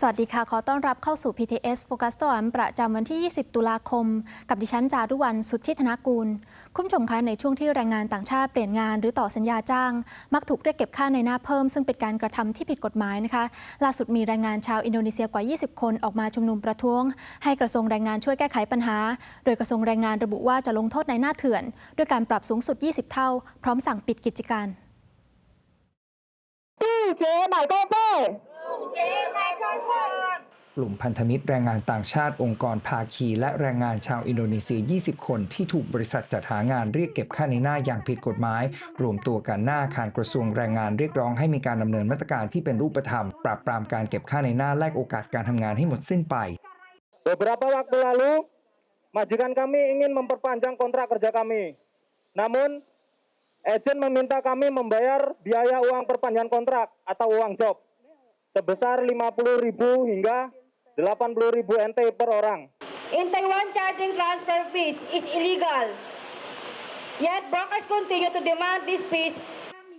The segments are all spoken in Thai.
สวัสดีค่ะ ขอต้อนรับเข้าสู่ PTS โฟกัสตอนประจำวันที่ 20 ตุลาคม กับดิฉันจารุวรรณสุทธิธนกูล คุณมชมคะในช่วงที่แรงงานต่างชาติเปลี่ยนงานหรือต่อสัญญาจ้าง มักถูกเรียกเก็บค่าในหน้าเพิ่ม ซึ่งเป็นการกระทำที่ผิดกฎหมายนะคะล่าสุดมีแรงงานชาวอินโดนีเซียกว่า 20 คนออกมาชุมนุมประท้วง ให้กระทรวงแรงงานช่วยแก้ไขปัญหา โดยกระทรวงแรงงานระบุว่าจะลงโทษในหน้าเถื่อน ด้วยการปรับสูงสุด 20 เท่า พร้อมสั่งปิดกิจการตู้เจ๊ใหม่ก็เป้ตู้เจ๊ กลุ่มพันธมิตรแรงงานต่างชาติองค์กรภาคี และแรงงานชาวอินโดนีเซีย 20 คนที่ถูกบริษัทจัดหางานเรียกเก็บค่าในหน้าอย่างผิดกฎหมาย รวมตัวกันหน้าอาคารกระทรวงแรงงานเรียกร้องให้มีการดำเนินมาตรการที่เป็นรูปธรรม ปราบปรามการเก็บค่าในหน้าแลกโอกาสการทำงานให้หมดสิ้นไป Beberapa waktu lalu, majikan kami ingin memperpanjang kontrak kerja kami. Namun, ejen meminta kami membayar biaya uang perpanjangan kontrak atau uang job sebesar 50.000 hingga 80.000 NT per orang. In Taiwan, charging transfer fees is illegal. Yet brokers continue to demand these fees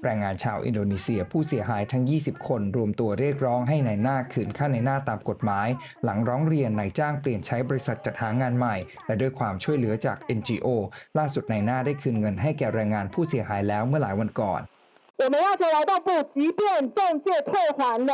แรงงานชาวอินโดนีเซียผู้เสียหายทั้ง 20 คน รวมตัวเรียกร้องให้ในายหน้าคืนค่าในหน้าตามกฎหมาย หลังร้องเรียนนายจ้างเปลี่ยนใช้บริษัทจัดหางานใหม่ และด้วยความช่วยเหลือจาก NGO ล่าสุดนายหน้าได้คืนเงินให้แก่แรงงานผู้เสียหายแล้วเมื่อหลายวันก่อน 我们要求劳动部，即便中介退还了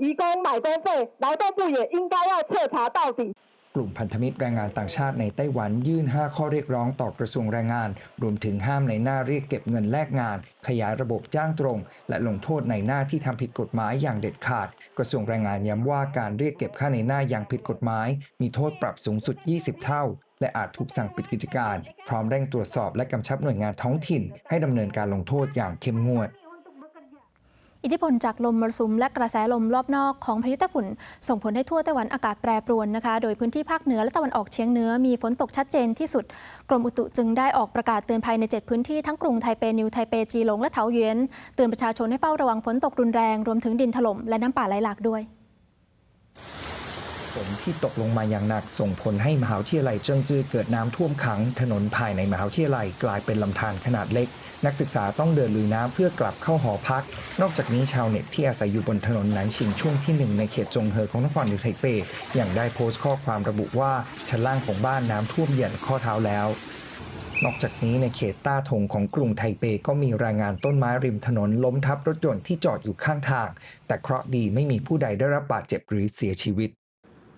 移工买工费，劳动部也应该要彻查到底。 กลุ่มพันธมิตรแรงงานต่างชาติในไต้หวันยื่น 5 ข้อเรียกร้องต่อกระทรวงแรงงาน รวมถึงห้ามในหน้าเรียกเก็บเงินแลกงาน ขยายระบบจ้างตรง และลงโทษในหน้าที่ทำผิดกฎหมายอย่างเด็ดขาด กระทรวงแรงงานย้ำว่าการเรียกเก็บค่าในหน้าอย่างผิดกฎหมาย มีโทษปรับสูงสุด 20 เท่า และอาจถูกสั่งปิดกิจการ พร้อมเร่งตรวจสอบและกำชับหน่วยงานท้องถิ่น ให้ดำเนินการลงโทษอย่างเข้มงวด อิทธิพลจากลมมรสุมและกระแสลมรอบนอกของพายุไต้ฝุ่น ส่งผลให้ทั่วไต้หวันอากาศแปรปรวนนะคะ โดยพื้นที่ภาคเหนือและตะวันออกเฉียงเหนือมีฝนตกชัดเจนที่สุด กรมอุตุจึงได้ออกประกาศเตือนภัยใน 7 พื้นที่ทั้งกรุงไทเป นิวไทเป จีหลง และเถาเยวนเตือนประชาชนให้เฝ้าระวังฝนตกรุนแรง รวมถึงดินถล่มและน้ำป่าไหลหลากด้วย ฝนที่ตกลงมาอย่างหนักส่งผลให้มหาวิทยาลัยเจิ้งจื้อเกิดน้ำท่วมขัง ถนนภายในมหาวิทยาลัยกลายเป็นลำธารขนาดเล็ก นักศึกษาต้องเดินลุยน้ำเพื่อกลับเข้าหอพัก นอกจากนี้ชาวเน็ตที่อาศัยอยู่บนถนนหนันชิงช่วงที่หนึ่งในเขตจงเฮอของนครนิวไทเปยังได้โพสต์ข้อความระบุว่าชั้นล่างของบ้านน้ำท่วมเหยียดข้อเท้าแล้วนอกจากนี้ในเขตต้าทงของกรุงไทเปก็มีรายงานต้นไม้ริมถนนล้มทับรถยนต์ที่จอดอยู่ข้างทาง แต่เคราะห์ดีไม่มีผู้ใดได้รับบาดเจ็บหรือเสียชีวิต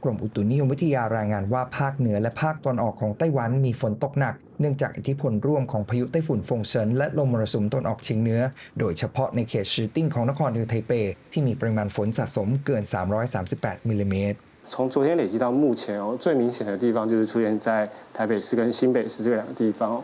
กรมอุตุนิยมวิทยารายงานว่าภาคเหนือและภาคตอนออกของไต้หวันมีฝนตกหนัก เนื่องจากอิทธิพลร่วมของพายุไต้ฝุ่นฟงเซินและลมมรสุมตนออกเฉียงเหนือ โดยเฉพาะในเขตชือติ้งของนครนิวไทเป ที่มีปริมาณฝนสะสมเกิน 338 มิลลิเมตร 从昨天累积到目前哦，最明显的地方就是出现在台北市跟新北市这两个地方哦。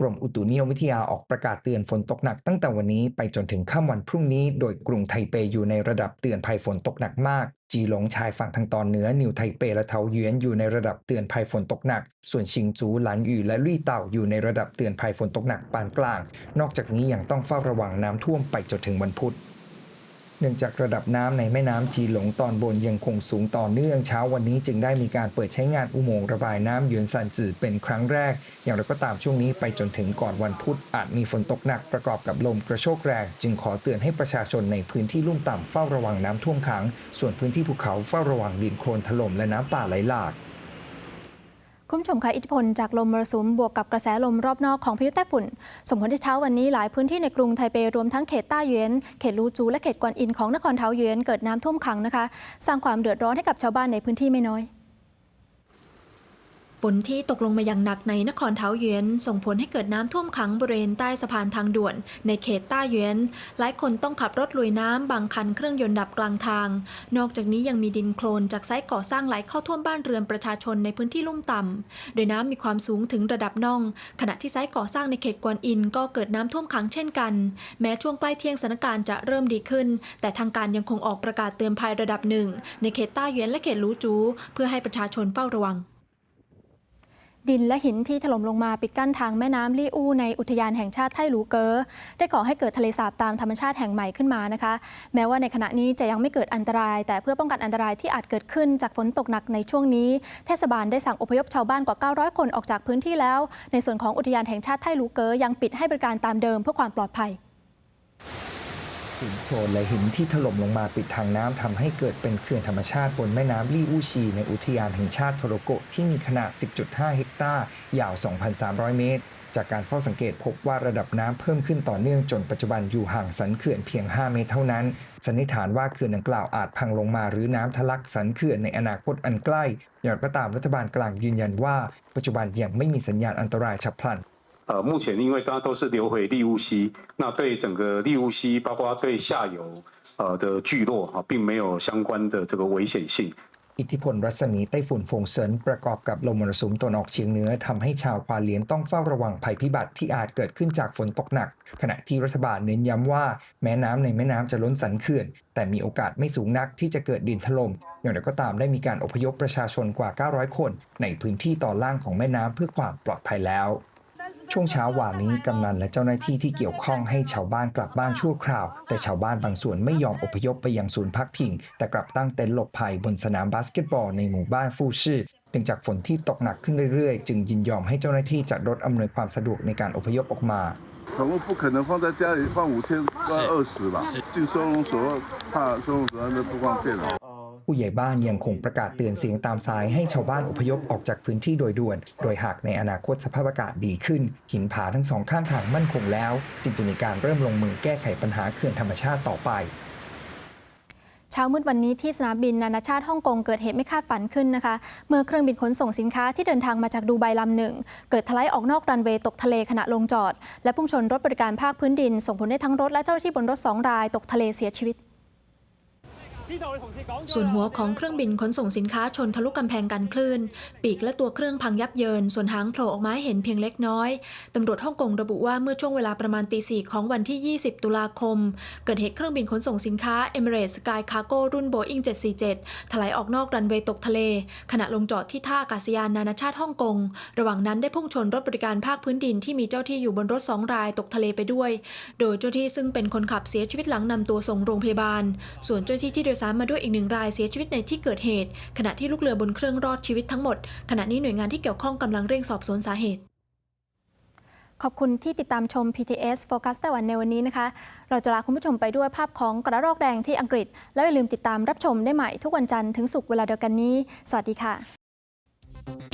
กรมอุตุนิยมวิทยาออกประกาศเตือนฝนตกหนักตั้งแต่วันนี้ไปจนถึงค่ำวันพรุ่งนี้ โดยกรุงไทเปอยู่ในระดับเตือนภัยฝนตกหนักมาก จีหลงชายฝั่งทางตอนเหนือ นิวไทเปและเทาเยวนอยู่ในระดับเตือนภัยฝนตกหนัก ส่วนชิงจูหลานอยู่และลี่เต่าอยู่ในระดับเตือนภัยฝนตกหนักปานกลาง นอกจากนี้ยังต้องเฝ้าระวังน้ำท่วมไปจนถึงวันพุธ นื่องจากระดับน้ำในแม่น้ำจีหลงตอนบนยังคงสูงต่อเนื่องเช้าวันนี้จึงได้มีการเปิดใช้งานอุโมงค์ระบายน้ำเหยือนซันจือเป็นครั้งแรก อย่างไรก็ตามช่วงนี้ไปจนถึงก่อนวันพุธอาจมีฝนตกหนักประกอบกับลมกระโชกแรง จึงขอเตือนให้ประชาชนในพื้นที่ลุ่มต่ำเฝ้าระวังน้ำท่วมขัง ส่วนพื้นที่ภูเขาเฝ้าระวังดินโคลนถล่มและน้ำป่าไหลหลาก คุณผู้ชมคะอิทธิพลจากลมมรสุมบวกกับกระแสลมรอบนอกของพายุไต้ฝุ่น ส่งผลให้เช้าวันนี้หลายพื้นที่ในกรุงไทเปรวมทั้งเขตต้าเยนเขตลูจูและเขตกวนอินของนครเทาเยนเกิดน้ำท่วมขังนะคะ สร้างความเดือดร้อนให้กับชาวบ้านในพื้นที่ไม่น้อย ฝนที่ตกลงมาอย่างหนักในนครเทาเยวนส่งผลให้เกิดน้ำท่วมขังบริเวณใต้สะพานทางด่วน ในเขตต้าเยวนหลายคนต้องขับรถลุยน้ำบางคันเครื่องยนต์ดับกลางทาง นอกจากนี้ยังมีดินโคลนจากไซต์ก่อสร้างไหลเข้าท่วมบ้านเรือนประชาชนในพื้นที่ลุ่มต่ำโดยน้ำมีความสูงถึงระดับน่อง ขณะที่ไซต์ก่อสร้างในเขตกวนอินก็เกิดน้ำท่วมขังเช่นกัน แม้ช่วงใกล้เที่ยงสถานการณ์จะเริ่มดีขึ้น แต่ทางการยังคงออกประกาศเตือนภัยระดับหนึ่งในเขตต้าเยวนและเขตลูจู เพื่อให้ประชาชนเฝ้าระวัง ดินและหินที่ถล่มลงมาปิดกั้นทางแม่น้ำลี่อู้ในอุทยานแห่งชาติไทหลูเกอได้ก่อให้เกิดทะเลสาบตามธรรมชาติแห่งใหม่ขึ้นมานะคะ แม้ว่าในขณะนี้จะยังไม่เกิดอันตราย แต่เพื่อป้องกันอันตรายที่อาจเกิดขึ้นจากฝนตกหนักในช่วงนี้ เทศบาลได้สั่งอพยพชาวบ้านกว่า 900 คนออกจากพื้นที่แล้ว ในส่วนของอุทยานแห่งชาติไทหลูเกอยังปิดให้บริการตามเดิมเพื่อความปลอดภัย หินโคลนและหินที่ถล่มลงมาปิดทางน้ำทำให้เกิดเป็นเขื่อนธรรมชาติบนแม่น้ำลี่อูชีในอุทยานแห่งชาติโทโรโกะที่มีขนาด 10.5 เฮกตาร์ ยาว 2,300 เมตร จากการเฝ้าสังเกตพบว่าระดับน้ำเพิ่มขึ้นต่อเนื่องจนปัจจุบันอยู่ห่างสันเขื่อนเพียง 5 เมตรเท่านั้น สันนิษฐานว่าเขื่อนดังกล่าวอาจพังลงมาหรือน้ำทะลักสันเขื่อนในอนาคตอันใกล้อย่างไรก็ตามรัฐบาลกลางยืนยันว่า ปัจจุบันยังไม่มีสัญญาณอันตรายฉับพลัน 呃，目前因为刚刚都是流回利乌溪，那对整个利乌溪，包括对下游呃的聚落哈、并没有相关的这个危险性。 อิทธิพลรัศมีไต้ฝุ่นฟงเซินประกอบกับลมมรสุมตะวันออกเฉียงเหนือทำให้ชาวควาเลียนต้องเฝ้าระวังภัยพิบัติที่อาจเกิดขึ้นจากฝนตกหนัก ขณะที่รัฐบาลเน้นย้ำว่าแม้น้ำในแม่น้ำจะล้นสันเขื่อน แต่มีโอกาสไม่สูงนักที่จะเกิดดินถล่มอย่างไรก็ตามได้มีการอพยพประชาชนกว่า 900 คน ในพื้นที่ตอนล่างของแม่น้ำเพื่อความปลอดภัยแล้ว ช่วงเช้าวานนี้กำนันและเจ้าหน้าที่ที่เกี่ยวข้องให้ชาวบ้านกลับบ้านชั่วคราว แต่ชาวบ้านบางส่วนไม่ยอมอพยพไปยังศูนย์พักพิง แต่กลับตั้งเต็นท์หลบภัยบนสนามบาสเกตบอลในหมู่บ้านฟูชื่อเนื่องจากฝนที่ตกหนักขึ้นเรื่อยๆ จึงยินยอมให้เจ้าหน้าที่จัดรถอำนวยความสะดวกในการอพยพออกมา 宠物不可能放在家里放五天到二十吧，进收容所怕收容所那边不方便了。 ผู้ใหญ่บ้านยังคงประกาศเตือนเสียงตามสายให้ชาวบ้านอพยพออกจากพื้นที่โดยด่วน โดยหากในอนาคตสภาพอากาศดีขึ้น หินผาทั้งสองข้างทางมั่นคงแล้ว จึงจะมีการเริ่มลงมือแก้ไขปัญหาเขื่อนธรรมชาติต่อไปเช้ามืดวันนี้ที่สนามบินนานาชาติฮ่องกงเกิดเหตุไม่คาดฝันขึ้นนะคะ เมื่อเครื่องบินขนส่งสินค้าที่เดินทางมาจากดูไบลำหนึ่ง เกิดทะลายออกนอกรันเวย์ตกทะเลขณะลงจอด และพุ่งชนรถบริการภาคพื้นดิน ส่งผลให้ทั้งรถและเจ้าหน้าที่บนรถสองรายตกทะเลเสียชีวิต ส่วนหัวของเครื่องบินขนส่งสินค้าชนทะลุกำแพงกันคลื่น ปีกและตัวเครื่องพังยับเยิน ส่วนหางโผล่ออกมาเห็นเพียงเล็กน้อย ตำรวจฮ่องกงระบุว่าเมื่อช่วงเวลาประมาณตีสี่ของวันที่ 20 ตุลาคม เกิดเหตุเครื่องบินขนส่งสินค้า Emirates Sky Cargo รุ่น Boeing 747 ถลายออกนอกรันเวย์ตกทะเล ขณะลงจอดที่ท่าอากาศยานนานาชาติฮ่องกง ระหว่างนั้นได้พุ่งชนรถบริการภาคพื้นดินที่มีเจ้าที่อยู่บนรถสองรายตกทะเลไปด้วย โดยเจ้าที่ซึ่งเป็นคนขับเสียชีวิตหลังนำตัวส่งโรงพยาบาล ส่วนเจ้าที่ที่โดยสามมาด้วยอีกหนึ่งรายเสียชีวิตในที่เกิดเหตุ ขณะที่ลูกเรือบนเครื่องรอดชีวิตทั้งหมด ขณะนี้หน่วยงานที่เกี่ยวข้องกำลังเร่งสอบสวนสาเหตุ ขอบคุณที่ติดตามชม PTS Focus ไต้หวันในวันนี้นะคะ เราจะลาคุณผู้ชมไปด้วยภาพของกระรอกแดงที่อังกฤษ แล้วอย่าลืมติดตามรับชมได้ใหม่ทุกวันจันทร์ถึงศุกร์เวลาเดียวกันนี้ สวัสดีค่ะ